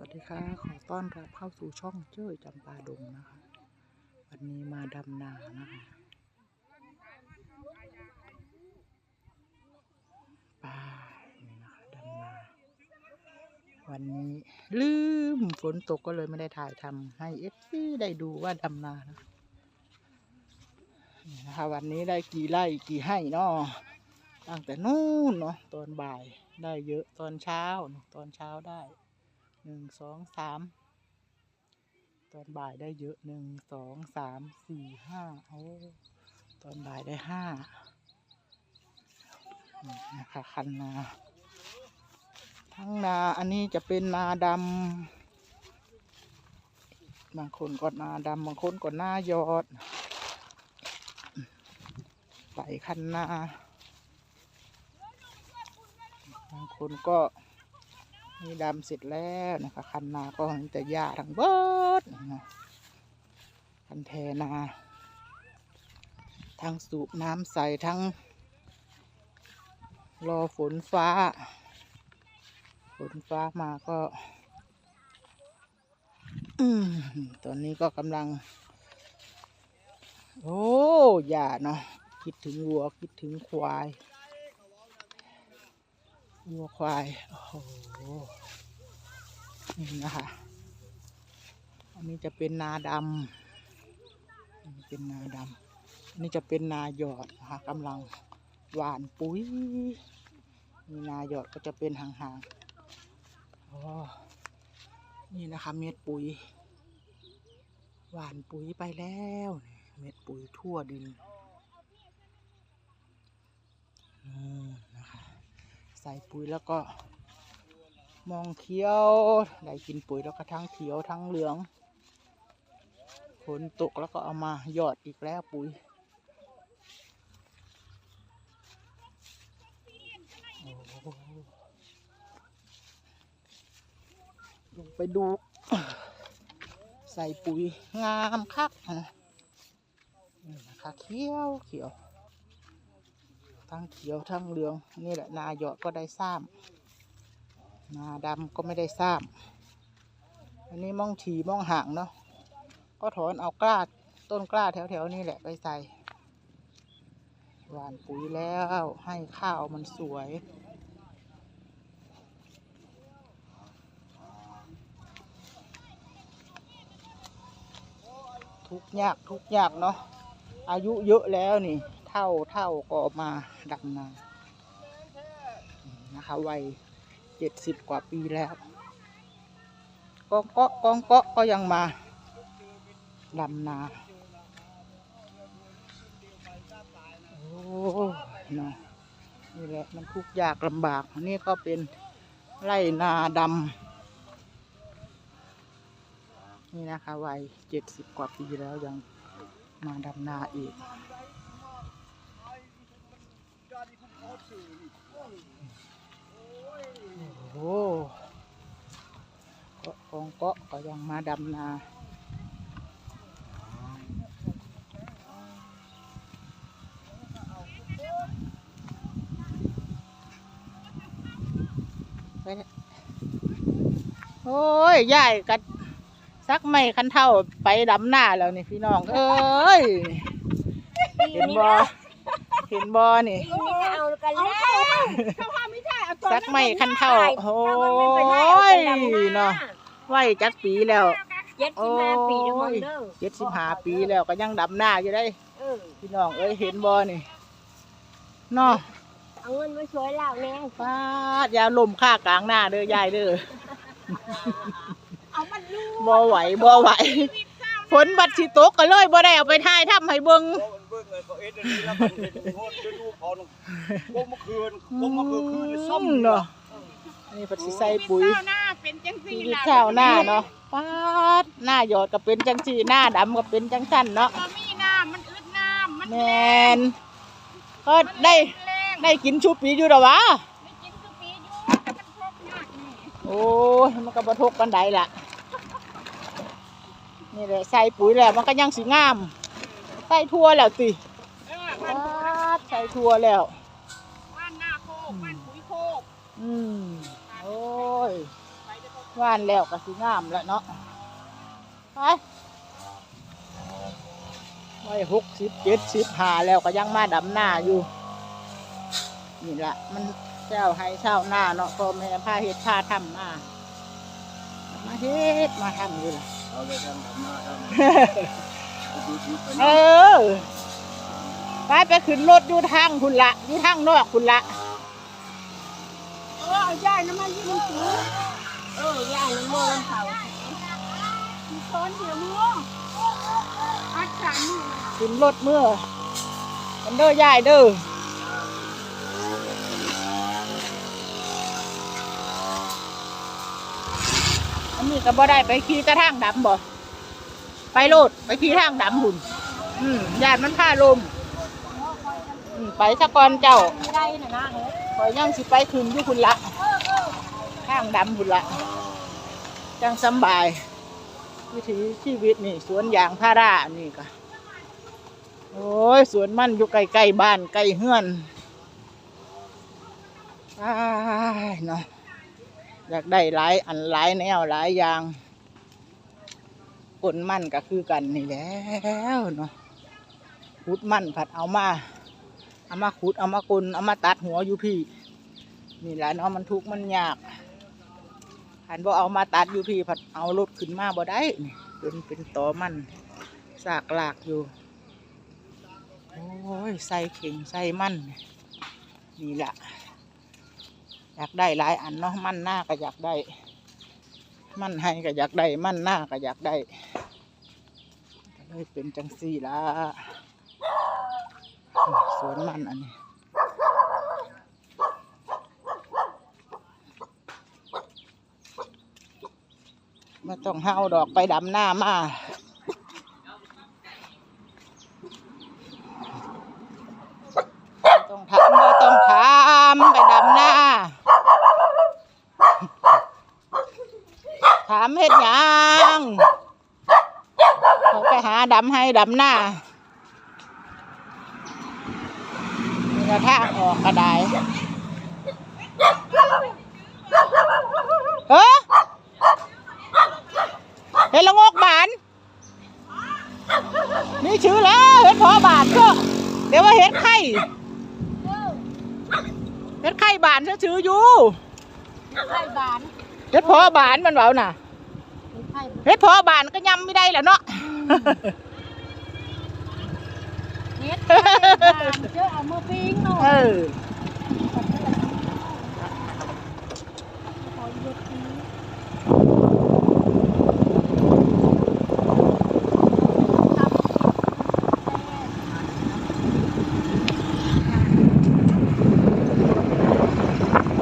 วัสดีค่ะ ขอต้อนรับเข้าสู่ช่องเจ้ยจำปาดงนะคะ วันนี้มาดำนานะคะป้านี่นะคะดำนา วันนี้ลืมฝนตกก็เลยไม่ได้ถ่ายทำให้เอฟซีได้ดูว่าดำนานะนี่นะคะ วันนี้ได้กี่ไร่กี่ให้เนาะตั้งแต่นู่นเนาะตอนบ่ายได้เยอะตอนเช้าตอนเช้าได้ หนึ่งสองสามตอนบ่ายได้เยอะหนึ่งสองสามสี่ห้าโอ้ตอนบ่ายได้ห้านะคะคันนา ทั้งนาอันนี้จะเป็นนาดำบางคนก็นาดำบางคนก็นายอดใส่คันนา บางคนก็ นี่ดำเสร็จแล้วนะคะคันนาก็มีแต่หญ้าทั้งเบิดนะคันแทนาทั้งสูบน้ำใส่ทั้ง รอฝนฟ้า ฝนฟ้ามาก็ตอนนี้ก็กำลัง โอ้หญ้าเนาะคิดถึงวัวคิดถึงควาย วัวควาย โอ้โห นี่นะคะ อันนี้จะเป็นนาดำอันนี้เป็นนาดำอันนี้จะเป็นนาหยอดนะคะกำลังหว่านปุ๋ย นี่นาหยอดก็จะเป็นห่างๆอ๋อนี่นะคะเม็ดปุ๋ย หว่านปุ๋ยไปแล้ว เม็ดปุ๋ยทั่วดินอืมนะคะ ส่ปุ๋ยแล้วก็ มองเขียวได้กินปุ๋ยแล้วก็ทั้งเขียวทั้งเหลืองฝนตกแล้วก็เอามาหยอดอีกแล้วปุ๋ยลงไปดู ใส่ปุ๋ยงามคักนะนี่นะคะเขียวเขียว ทั้งเขียวทั้งเหลือง นี่แหละนาหยอดก็ได้ซ้ำนาดำก็ไม่ได้ซ้ำอันนี้มองฉีมองห่างเนาะก็ถอนเอากล้าต้นกล้าแถวๆนี่แหละไปใส่หวานปุ๋ยแล้วให้ข้าวมันสวย ทุกยากทุกยากเนาะอายุเยอะแล้วนี่ เท่าเท่าก็มาดำนานะคะวัยเจ็ดสิบกว่าปีแล้วกองเกาะกองเกาะก็ยังมาดำนาโอ้เนาะนี่แหละมันทุกยากลำบาก นี่ก็เป็นไร่นาดำนี่นะคะวัยเจ็ดสิบกว่าปีแล้วยังมาดำนาอีก โอ้โหเกาะกองเกาะก็ยังมาดำนาเนี่ยโอ้ยยายกัดซักไม่คันเท่าไปดำหน้าแล้วนี่พี่น้องเอ้ย เห็นบอเห็นบอนี่ เอากันแล้วซักไม่คันเท่าโอ้ยเนาะไหวจักปีแล้ว เจ็ดสิบห้าปีแล้วเด้อเจ็ดสิบห้าปีแล้วก็ยังดำหน้าอยู่ได้ เออพี่น้องเอ้ยเห็นบอนี่เนาะเอาเงินมาช่วยเราแน่ป้าดอยาลมค่ากลางหน้าเด้อยายเด้อเอามันลูกบ่ไหวบ่ไหว ฝนบัดสิตกก็เลยบ่ได้เอาไปถ่ายทำให้เบิ่งเพราะมันเบิ่งเลยเขาเอ็ดอันนี้แล้วมันเห็นโคตรจะดูเขาลงพวกเมื่อคืนพวกเมื่อคืนคืนนี่ซ่อมเนาะนี่ปัดสิใส่ปุ๋ยข้าวหน้าเป็นจังชีสี่วิตล่ะข้าวหน้าเนาะป้าดหน้าหยอดก็เป็นจังซีหน้าดำก็เป็นจังซั่นเนาะก็มีน้ำมันอึดน้ำมันแม่นก็ได้แรงได้กินชูปีอยู่ดอวะ ไม่กินทุกปีอยู่มันพกยากนี่โอ้ยมันก็บ่ทกปานใดล่ะ นี่แหละใส่ปุ๋ยแล้วมันก็ยังสิงาม ใส่ทั่วแล้วติเออป้าดใส่ทั่วแล้ว บ้านหน้าโคกบ้านปุ๋ยโคกอืมโอ้ยไปเดี๋ยวก็ทว่านแล้วก็สิงามแล้วเนาะไปไว้หกสิบเจ็ดสิบหาแล้วก็ยังมาดำหน้าอยู่ นี่ละมันเจ้าให้เช่าหน้าเนาะพ่อแม่พาเฮ็ดพาทำมามาเฮ็ดมาทำอยู่ล่ะ เอาเลยท่านทำหน้าท่านดูดูไปเอนะอไปไปขึ้นรถอยู่ทางคุณละอยู่ทางนอกคุณละเออเอาย่ายน้ำมันยี่มันสูงเออย่าน้ำมันเขามีช้อนเดียวมืออัดสามมือขึ้นรถเมื่อกันเด้อยายเด้อ อันนี้ก็บ่ได้ไปขี่กระทางดำบ่ไปโลดไปขี่ทางดำหุ่นอืมญาติมันพาลมอืมไปสะกอนเจ้าไม่ได้นะนะเฮ้ยข่อยยังสิไปคืนอยู่คุณละข้างดำคุณละจังสบาย วิถีชีวิตนี่ สวนยางพารานนี่ก็โอ้ยสวนมันอยู่ใกล้ๆบ้านใกล้เฮือนอ้ายเนาะ อยากได้หลายอันหลายแนวหลายอย่างผลมันก็คือกันนี่แล้วเนาะขุดมันผัดเอามาเอามาขุดเอามากุนเอามาตัดหัวอยู่พี่ นี่แหละเนาะมันทุกข์มันยากหันบ่เอามาตัดอยู่พี่ผัดเอารถขึ้นมาบ่ได้เป็นเป็นตอมันสากหลากอยู่โอ้ยใส่เข่งใส่มันนี่แหละ อยากได้หลายอันเนาะมั่นหน้าก็อยากได้ มั่นให้ก็อยากได้ มั่นหน้าก็อยากได้ก็เลยเป็นจังสี่ละสวนมันอันนี้ไม่ต้องห้าวดอกไปดำหน้ามาบ่ต้องทำไม่ต้องทำไปดำหน้า ถามเฮ็ดหยังเขาไปหาดำให้ดำหน้ามีกระทางออกกระไดเฮ้เห็นละงกบาน นี่ชื่อแล้วเห็ดพอบานก็เดี๋ยวว่าเห็ดไข่เห็ดไข่บานซะชื่ออยู่ไข่บานเห็ดพอบานมันเบาน่ะไข่เห็ดพอบานก็ยำไม่ได้แหล้วเนาะเฮ็ดไข่บาน เจ้าเอามาปิ้งหน่อเอยอ